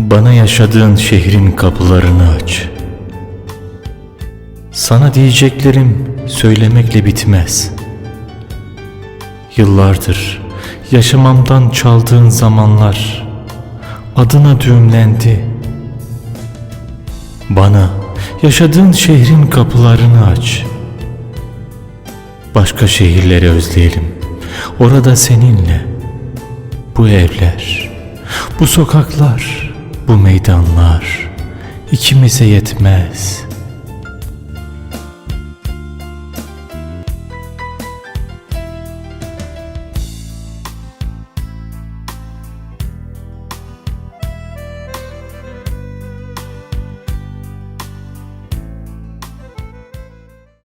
Bana yaşadığın şehrin kapılarını aç. Sana diyeceklerim söylemekle bitmez. Yıllardır yaşamamdan çaldığın zamanlar adına düğümlendi. Bana yaşadığın şehrin kapılarını aç. Başka şehirleri özleyelim. Orada seninle. Bu evler, bu sokaklar, bu meydanlar ikimize yetmez.